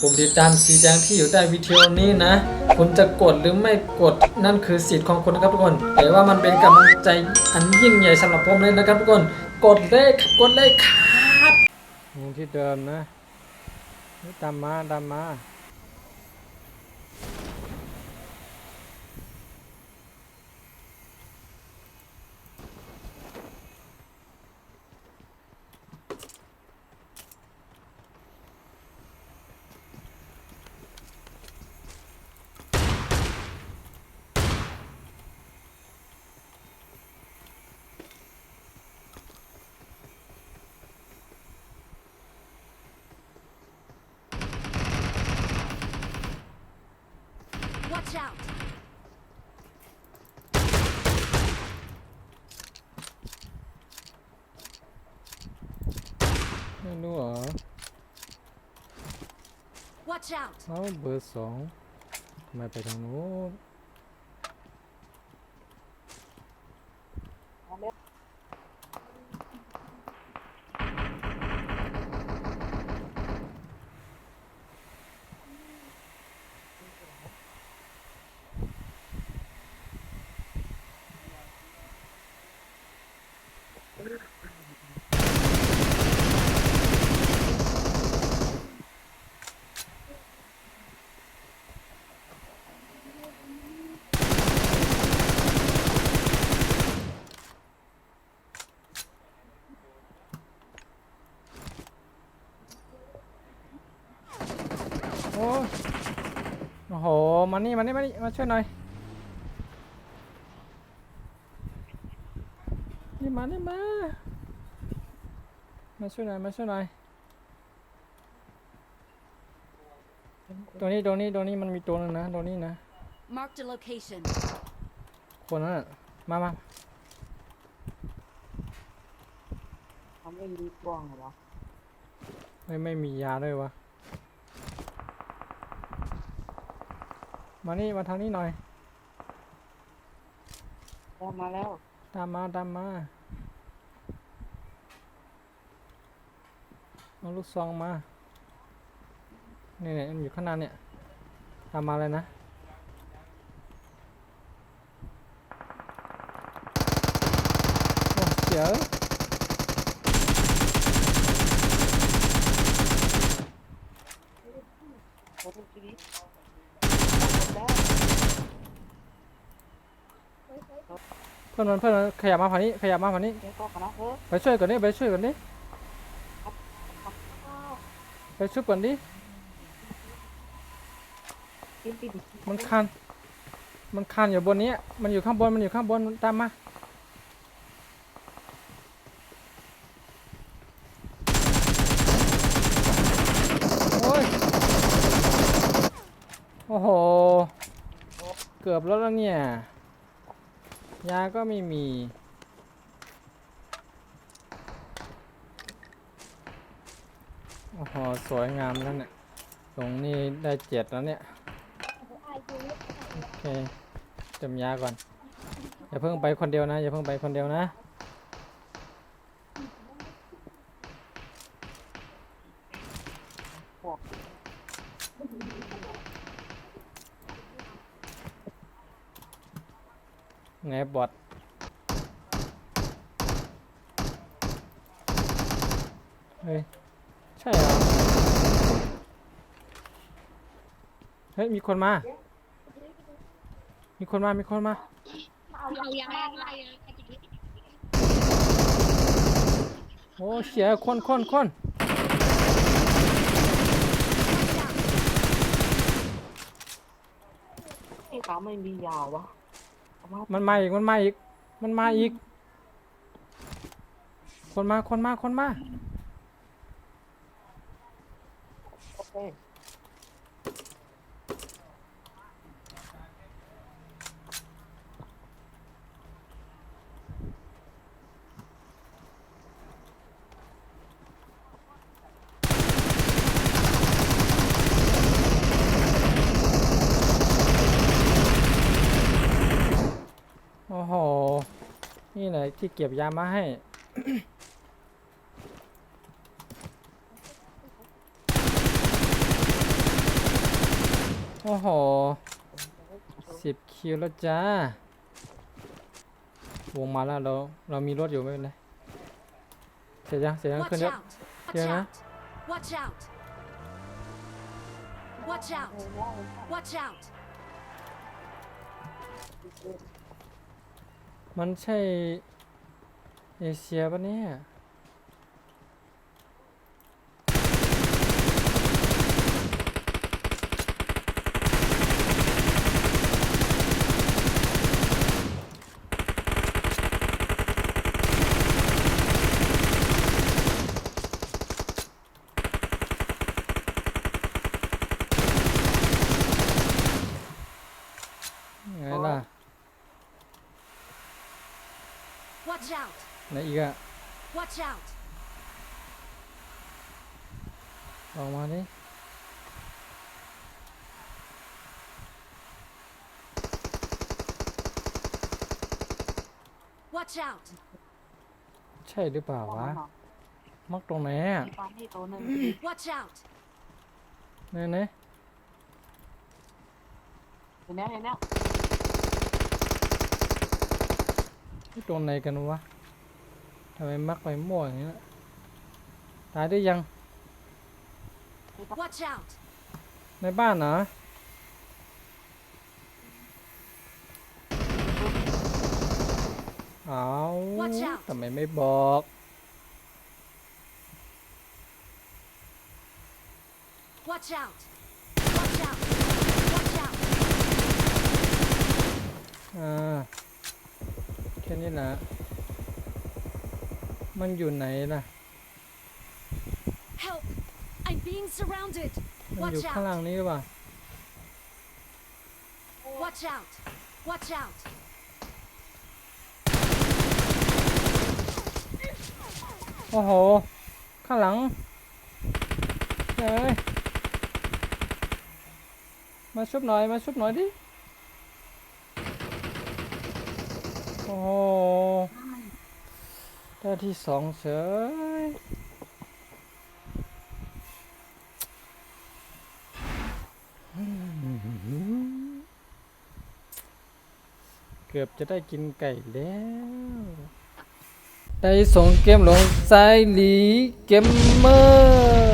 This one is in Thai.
ปุ่มติดตามสีแดงที่อยู่ใต้วิดีโอนี้นะ คุณจะกดหรือไม่กดนั่นคือสิทธิ์ของคุณนะครับทุกคนแต่ว่ามันเป็นกำลังใจอันยิ่งใหญ่สำหรับผมเลยนะครับทุกคน กดเลยครับกดเลยครับที่เดิมนะตามมาตามมา Watch out! ไม่รู้เหรอ Watch out! เอาเบอร์สองทำไมไปทางนู้น โอ้ยโอ้โห มานี่ มานี่ มานี่ มาช่วยหน่อย นี่มา นี่มา มาช่วยหน่อย มาช่วยหน่อยตรงนี้ตรงนี้ตรงนี้ มันมีตัวนึงนะตรงนี้นะ Marked a location. คนนั้นน่ะมามาเขาไม่มีกล้องเหรอ ไม่ ไม่มียาด้วยวะ มานี่มาทางนี้หน่อยได้มาแล้วตามมาตามมาเอาลูกซองมาเนี่ยเนี่ยมันอยู่ข้างหน้าเนี่ย ตามมาเลยนะ โอ้เจ๋อโอ้ทุกทีนี้ เพื่อนมันเพื่อนมันขยับมาฝั่งนี้ขยับมาฝั่งนี้ เดี๋ยวก็คณะเออไปช่วยก่อนดิไปช่วยก่อนดิไปช่วยก่อนดิกินติดมันคัน มันคันอยู่บนนี้มันอยู่ข้างบนมันอยู่ข้างบนตามมาโอ้ยโอ้โหเกือบแล้วเนี่ย ยาก็ไม่มี โอ้โห สวยงามแล้วเนี่ย ตรงนี้ได้เจ็ดแล้วเนี่ย โอเคเติมยาก่อน อย่าเพิ่งไปคนเดียวนะ อย่าเพิ่งไปคนเดียวนะ ไงบอดเฮ้ย ใช่เหรอ เฮ้ย มีคนมา มีคนมา มีคนมาโอ้เสียคนคนคนที่เขาไม่มียาวะ มันมาอีก มันมาอีก มันมาอีก คนมา คนมา คนมา โอเค โอ้โห นี่แหละ ที่เก็บยามาให้ โอ้โหสิบคิวแล้วจ้าวงมาแล้วเราเรามีรถอยู่ไม่เป็นไรเสร็จยังเสร็จยัง Watch ขึ้นรถ out! Watch Here, huh? out! Watch out! Watch out! Watch out! มันใช่ เอเชียปะเนี่ยไงล่ะ Watch out! ไหนอีกอะ Watch out! ออกมาดิ Watch out! ใช่หรือเปล่าวะ มักตรงไหนอะมีปานี่ตัวหนึ่ง Watch out! ไหนไหนเห็นแล้วเห็นแล้วนี่ตรงไหนกันวะ ทำไมมักไปมั่วอย่างนี้ล่ะตายได้ยัง Watch out! ในบ้านเหรอเอา Watch out ทำไมไม่บอก Watch out! Watch out! Watch out! อ่าแค่นี้แหละ มันอยู่ไหนล่ะ Help! I'm being surrounded! มันอยู่ Watch ข้างล่าง out! นี้หรือเปล่า Watch out! Watch out! โอ้โห ข้างหลังเฮ้ยมาชุบหน่อย มาชุบหน่อยดิ โอ้โห ได้ที่สองเฉยเกือบจะได้กินไก่แล้ว ได้ส่งเกมลงสายหลีเกมเมอร์